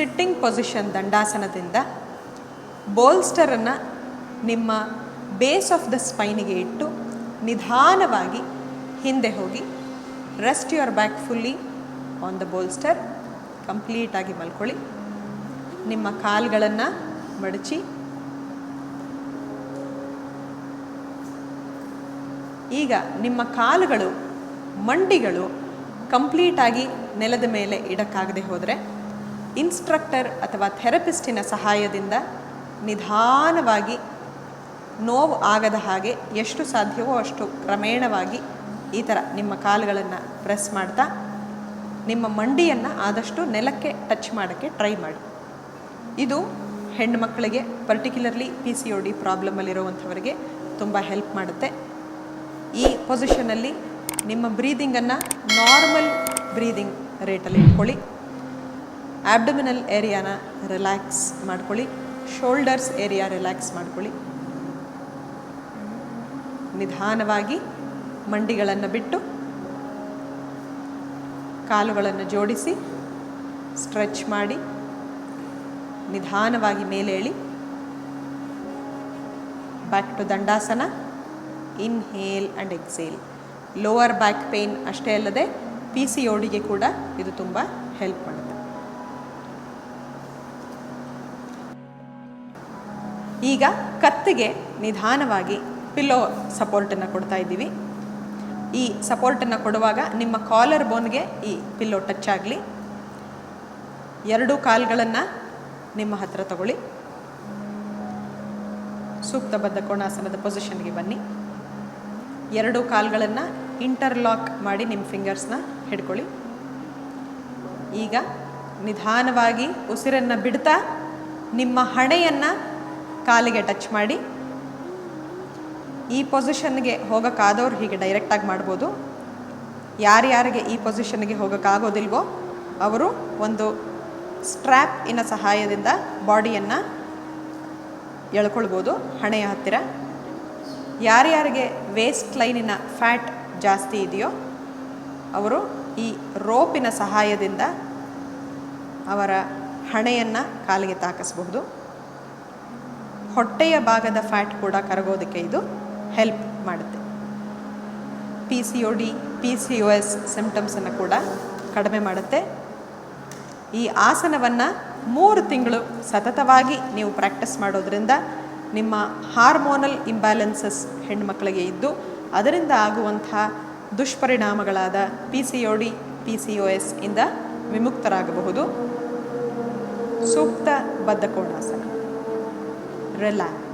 Sitting position ದಂಡಾಸನದಿಂದ ಬೋಲ್ಸ್ಟರನ್ನು ನಿಮ್ಮ base of the ಸ್ಪೈನಿಗೆ ಇಟ್ಟು ನಿಧಾನವಾಗಿ ಹಿಂದೆ ಹೋಗಿ rest your back fully on the bolster ಕಂಪ್ಲೀಟಾಗಿ ಮಲ್ಕೊಳ್ಳಿ. ನಿಮ್ಮ ಕಾಲುಗಳನ್ನು ಮಡಚಿ. ಈಗ ನಿಮ್ಮ ಕಾಲುಗಳು, ಮಂಡಿಗಳು ಕಂಪ್ಲೀಟಾಗಿ ನೆಲದ ಮೇಲೆ ಇಡಕ್ಕಾಗದೆ ಹೋದರೆ ಇನ್ಸ್ಟ್ರಕ್ಟರ್ ಅಥವಾ ಥೆರಪಿಸ್ಟಿನ ಸಹಾಯದಿಂದ ನಿಧಾನವಾಗಿ ನೋವು ಆಗದ ಹಾಗೆ ಎಷ್ಟು ಸಾಧ್ಯವೋ ಅಷ್ಟು ಕ್ರಮೇಣವಾಗಿ ಈ ಥರ ನಿಮ್ಮ ಕಾಲುಗಳನ್ನು ಪ್ರೆಸ್ ಮಾಡ್ತಾ, ನಿಮ್ಮ ಮಂಡಿಯನ್ನು ಆದಷ್ಟು ನೆಲಕ್ಕೆ ಟಚ್ ಮಾಡೋಕ್ಕೆ ಟ್ರೈ ಮಾಡಿ. ಇದು ಹೆಣ್ಣು ಮಕ್ಕಳಿಗೆ particularly P C O D ಪ್ರಾಬ್ಲಮಲ್ಲಿರುವಂಥವರಿಗೆ ತುಂಬ ಹೆಲ್ಪ್ ಮಾಡುತ್ತೆ. ಈ ಪೊಸಿಷನಲ್ಲಿ ನಿಮ್ಮ ಬ್ರೀದಿಂಗನ್ನು ನಾರ್ಮಲ್ ಬ್ರೀದಿಂಗ್ ರೇಟಲ್ಲಿ ಇಟ್ಕೊಳ್ಳಿ. ಆಬ್ಡಮಿನಲ್ ಏರಿಯಾನ ರಿಲ್ಯಾಕ್ಸ್ ಮಾಡ್ಕೊಳ್ಳಿ. ಶೋಲ್ಡರ್ಸ್ ಏರಿಯಾ ರಿಲ್ಯಾಕ್ಸ್ ಮಾಡ್ಕೊಳ್ಳಿ. ನಿಧಾನವಾಗಿ ಮಂಡಿಗಳನ್ನು ಬಿಟ್ಟು ಕಾಲುಗಳನ್ನು ಜೋಡಿಸಿ ಸ್ಟ್ರೆಚ್ ಮಾಡಿ ನಿಧಾನವಾಗಿ ಮೇಲೆ ಏಳಿ back to dandasana inhale and exhale lower back pain ಅಷ್ಟೇ ಅಲ್ಲದೆ ಪಿ ಸಿ ಓಡಿಗೆ ಕೂಡ ಇದು ತುಂಬ ಹೆಲ್ಪ್ ಮಾಡುತ್ತೆ. ಈಗ ಕತ್ತಿಗೆ ನಿಧಾನವಾಗಿ ಪಿಲ್ಲೋ ಸಪೋರ್ಟನ್ನು ಕೊಡ್ತಾ ಇದ್ದೀವಿ. ಈ ಸಪೋರ್ಟನ್ನು ಕೊಡುವಾಗ ನಿಮ್ಮ ಕಾಲರ್ ಬೋನ್ಗೆ ಈ ಪಿಲ್ಲೋ ಟಚ್ ಆಗಲಿ. ಎರಡೂ ಕಾಲುಗಳನ್ನು ನಿಮ್ಮ ಹತ್ರ ತಗೊಳ್ಳಿ. ಸೂಕ್ತಬದ್ಧ ಕೋಣಾಸನದ ಪೊಸಿಷನ್ಗೆ ಬನ್ನಿ. ಎರಡೂ ಕಾಲುಗಳನ್ನು ಇಂಟರ್ಲಾಕ್ ಮಾಡಿ ನಿಮ್ಮ ಫಿಂಗರ್ಸ್ನ ಹಿಡ್ಕೊಳ್ಳಿ. ಈಗ ನಿಧಾನವಾಗಿ ಉಸಿರನ್ನು ಬಿಡ್ತಾ ನಿಮ್ಮ ಹಣೆಯನ್ನು ಕಾಲಿಗೆ ಟಚ್ ಮಾಡಿ. ಈ ಪೊಸಿಷನ್ಗೆ ಹೋಗೋಕ್ಕಾದವ್ರು ಹೀಗೆ ಡೈರೆಕ್ಟಾಗಿ ಮಾಡ್ಬೋದು. ಯಾರ್ಯಾರಿಗೆ ಈ ಪೊಸಿಷನ್ಗೆ ಹೋಗೋಕ್ಕಾಗೋದಿಲ್ವೋ ಅವರು ಒಂದು ಸ್ಟ್ರ್ಯಾಪಿನ ಸಹಾಯದಿಂದ ಬಾಡಿಯನ್ನು ಎಳ್ಕೊಳ್ಬೋದು ಹಣೆಯ ಹತ್ತಿರ. ಯಾರ್ಯಾರಿಗೆ ವೇಸ್ಟ್ ಲೈನಿನ ಫ್ಯಾಟ್ ಜಾಸ್ತಿ ಇದೆಯೋ ಅವರು ಈ ರೋಪಿನ ಸಹಾಯದಿಂದ ಅವರ ಹಣೆಯನ್ನು ಕಾಲಿಗೆ ತಾಕಿಸಬಹುದು. ಹೊಟ್ಟೆಯ ಭಾಗದ ಫ್ಯಾಟ್ ಕೂಡ ಕರಗೋದಕ್ಕೆ ಇದು ಹೆಲ್ಪ್ ಮಾಡುತ್ತೆ. P C O D P C O S ಸಿಂಪ್ಟಮ್ಸನ್ನು ಕೂಡ ಕಡಿಮೆ ಮಾಡುತ್ತೆ. ಈ ಆಸನವನ್ನು ಮೂರು ತಿಂಗಳು ಸತತವಾಗಿ ನೀವು ಪ್ರಾಕ್ಟೀಸ್ ಮಾಡೋದ್ರಿಂದ ನಿಮ್ಮ ಹಾರ್ಮೋನಲ್ ಇಂಬ್ಯಾಲೆನ್ಸಸ್ ಹೆಣ್ಮಕ್ಳಿಗೆ ಇದ್ದು, ಅದರಿಂದ ಆಗುವಂತಹ ದುಷ್ಪರಿಣಾಮಗಳಾದ P C O D P C O S ಇಂದ ವಿಮುಕ್ತರಾಗಬಹುದು. ಸೂಕ್ತ ಬದ್ಧಕೋಣಾಸನ. ರಿಲ್ಯಾಕ್ಸ್